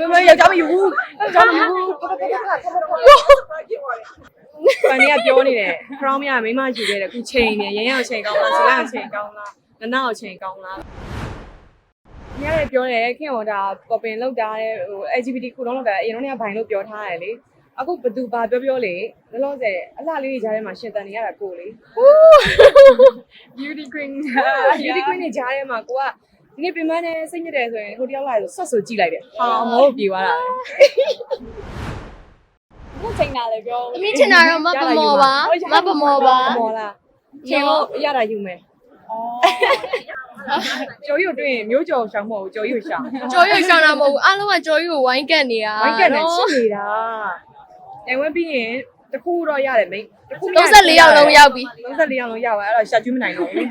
မမယောက်ျားမယူဘူးယောက်ျားမယူဘူးဖန်နေကပြောနေတယ်ခရောင်းမရမိမယူခဲ့တယ်ခုချိန်နေရရင်အောင်ချိန်ကောင်းလားဇလိုက်အောင်ချိန်ကောင်းလားနနာအောင်ချိန်ကောင်းလားညရဲပြောတယ်ခင်ဗျာဒါပေါ်ပင်လောက်တာတဲ့ဟို LGBT ခုလုံးလောက်တာအရင်တော့ကဘိုင်လို့ပြောထားတယ်လေအခုဘသူဘာပြောပြောလေလောလောဆယ်အလှလေးတွေကြားထဲမှာရှင်တန်နေရတာကိုလေ beauty queen beauty queen တွေကြားထဲမှာကိုက ဒီနေ့ပြင်ပန်းနေစိတ်ညစ်တယ်ဆိုရင်ဟိုတယောက်လာဆိုဆွတ်ဆိုကြည့်လိုက်တယ်ဟာမဟုတ်ပြေသွားတာဘုချိန်တာလည်းပြောအမိချင်တာတော့မပမောပါမပမောပါမမောလားရှင်တော့ရတာယူမယ်ကျော်ရီကိုတွေ့ရင်မျိုးကျော်ရှောင်းမဟုတ်ဘူးကျော်ရီကိုရှောင်းကြော်ရွရှောင်းတာမဟုတ်ဘူးအားလုံးကကြော်ရွကိုဝိုင်းကတ်နေတာဝိုင်းကက်နဲ့ချစ်နေတာတိုင်ဝဲပြီးရင်တခုတော့ရတယ်မိတခု34ယောက်လုံးရောက်ပြီ34ယောက်လုံးရောက်သွားအဲ့တော့ရှာကျွေးမနိုင်တော့ဘူး